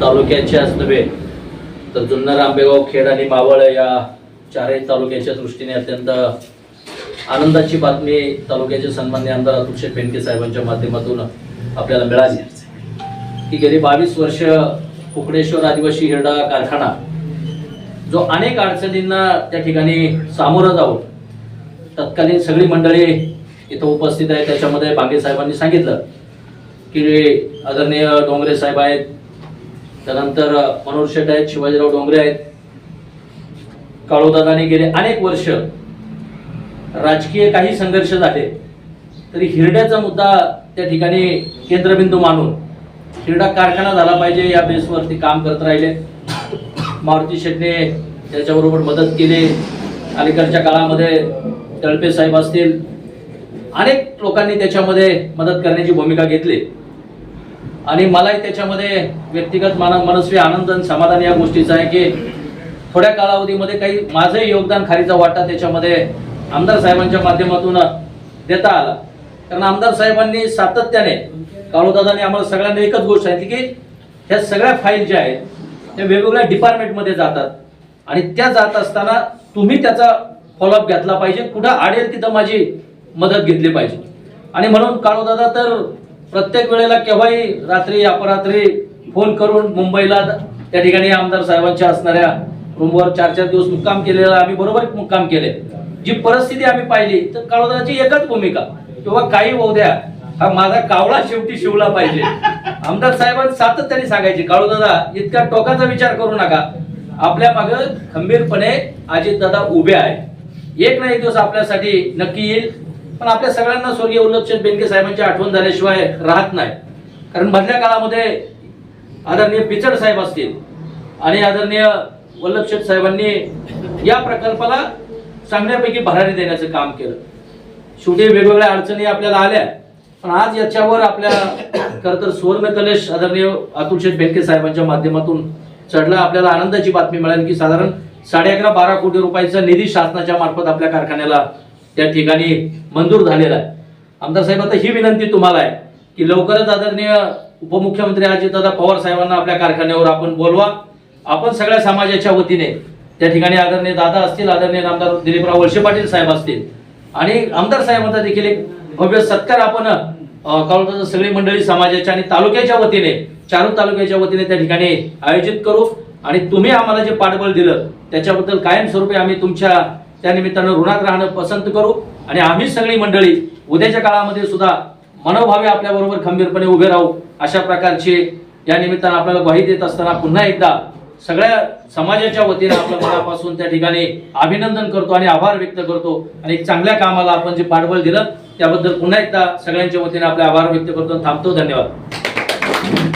तालुक्याच्याच नव्हे तर जुन्नर आंबेगाव खेड आणि मावळ या चारही तालुक्याच्या दृष्टीने अत्यंत आनंदाची बातमी तालुक्याचे सन्मान्य आमदार अतुल शेठ बेनके साहेबांच्या माध्यमातून आपल्याला मिळाली. की गेली बावीस वर्ष कुकडेश्वर आदिवासी हिरडा कारखाना जो अनेक अडचणींना त्या ठिकाणी सामोरं जाऊन तत्कालीन सगळी मंडळी इथं उपस्थित आहे त्याच्यामध्ये बांगे साहेबांनी सांगितलं की आदरणीय डोंगरे साहेब आहेत त्यानंतर मनोहर शेट आहेत शिवाजीराव डोंगरे आहेत. काळोदादाने गेले अनेक वर्ष राजकीय काही संघर्ष झाले. तरी हिरड्याचा मुद्दा त्या ठिकाणी केंद्रबिंदू मानून हिरडा कारखाना झाला पाहिजे या बेसवरती काम करत राहिले. मारुती शेटने त्याच्याबरोबर मदत केली. अलीकडच्या काळामध्ये तळपे साहेब असतील. अनेक लोकांनी त्याच्यामध्ये मदत करण्याची भूमिका घेतली. आणि मलाही त्याच्यामध्ये व्यक्तिगत मान मनस्वी आनंद आणि समाधान या गोष्टीचा आहे की थोड्या कालावधीमध्ये काही माझंही योगदान खारीचा वाटा त्याच्यामध्ये आमदार साहेबांच्या माध्यमातून देता आला. कारण आमदार साहेबांनी सातत्याने काळूदादांनी आम्हाला सगळ्यांना एकच गोष्ट सांगितली की ह्या सगळ्या फाईल ज्या आहेत त्या वेगवेगळ्या डिपार्टमेंटमध्ये जातात. आणि त्या जात असताना तुम्ही त्याचा फॉलोअप घेतला पाहिजे. कुठं आडेल तिथं माझी मदत घेतली पाहिजे. आणि म्हणून काळूदादा तर प्रत्येक वेळेला केव्हाही रात्री अपरात्री फोन करून मुंबईला त्या ठिकाणी आमदार साहेबांच्या असणाऱ्या रूमवर चार चार दिवस मुक्काम केलेला आम्ही बरोबर मुक्काम केले. जी परिस्थिती आम्ही पाहिली तर काळोदाची एकच भूमिका किंवा काही होऊ द्या हा माझा कावळा शेवटी शिवला पाहिजे. आमदार साहेबांनी सातत्याने सांगायचे काळूदादा इतका टोकाचा विचार करू नका. आपल्या माग खंबीरपणे अजितदादा उभे आहे एक ना एक दिवस आपल्यासाठी नक्की येईल पण आपल्या सगळ्यांना स्वर्गीय उल्लक्षित बेनके साहेबांची आठवण झाल्याशिवाय राहत नाही. कारण मधल्या काळामध्ये आदरणीय पिचड साहेब असतील आणि आदरणीय वल्लभशेठ साहेबांनी या प्रकल्पाला चांगल्यापैकी भरारी देण्याचं काम केलं. शेवटी वेगवेगळ्या अडचणी आपल्याला आल्या पण आज याच्यावर आपल्या खरं तर सुवर्ण कलेश आदरणीय अतुलशेठ बेनके साहेबांच्या माध्यमातून चढला आपल्याला आनंदाची बातमी मिळाली की साधारण साडे अकरा बारा कोटी रुपयाचा निधी शासनाच्या मार्फत आपल्या कारखान्याला त्या ठिकाणी मंजूर झालेला आहे. आमदार साहेब आता ही विनंती तुम्हाला आहे की लवकरच आदरणीय उपमुख्यमंत्री अजितदादा पवार साहेबांना आपल्या कारखान्यावर आपण बोलवा. आपण सगळ्या समाजाच्या वतीने त्या ठिकाणी आदरणीय दादा असतील आदरणीय आमदार दिलीपराव वळसे पाटील साहेब असतील. आणि आमदार साहेबांचा देखील एक भव्य सत्कार आपण कळवतात सगळी मंडळी समाजाच्या आणि तालुक्याच्या वतीने चारू तालुक्याच्या वतीने त्या ठिकाणी आयोजित करू. आणि तुम्ही आम्हाला जे पाठबळ दिलं त्याच्याबद्दल कायमस्वरूपी आम्ही तुमच्या त्यानिमित्तानं ऋणात राहणं पसंत करू. आणि आम्ही सगळी मंडळी उद्याच्या काळामध्ये सुद्धा मनोभावे आपल्या बरोबर खंबीरपणे उभे राहू. अशा प्रकारचे या निमित्तानं आपल्याला ग्वाही देत असताना पुन्हा एकदा सगळ्या समाजाच्या वतीने आपल्या मनापासून त्या ठिकाणी अभिनंदन करतो आणि आभार व्यक्त करतो. आणि चांगल्या कामाला आपण जे पाठबळ दिलं त्याबद्दल पुन्हा एकदा सगळ्यांच्या वतीने आपले आभार व्यक्त करतो. थांबतो. धन्यवाद.